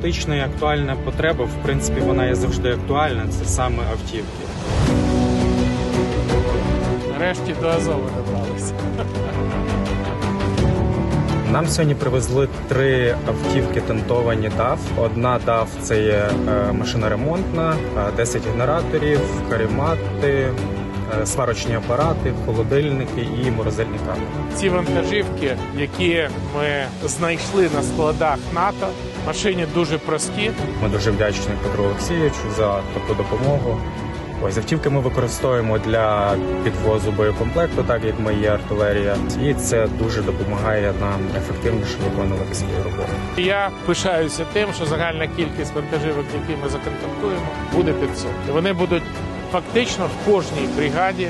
критична і актуальна потреба, в принципі, вона є завжди актуальна. Це саме автівки. Нарешті до Азову добралися. Нам сьогодні привезли три автівки тентовані DAF. Одна DAF – це є е, машина ремонтна, е, 10 генераторів, каремати, е, сварочні апарати, холодильники і морозильні камери. Ці вантажівки, які ми знайшли на складах НАТО, машині дуже прості. Ми дуже вдячні Петру Олексійовичу за таку допомогу. Ось автівки ми використовуємо для підвозу боєкомплекту, так як ми є артилерія, і це дуже допомагає нам ефективніше виконувати свою роботу. Я пишаюся тим, що загальна кількість вантажівок, які ми законтрактуємо, буде 500. Вони будуть фактично в кожній бригаді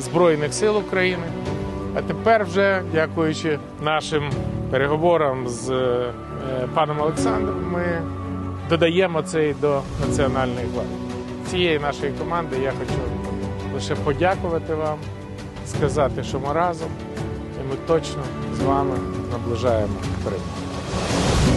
Збройних сил України. А тепер, вже дякуючи нашим переговорам з е, паном Олександром, ми додаємо це до Національної гвардії. Цієї нашої команди я хочу лише подякувати вам, сказати, що ми разом, і ми точно з вами наближаємо перемогу.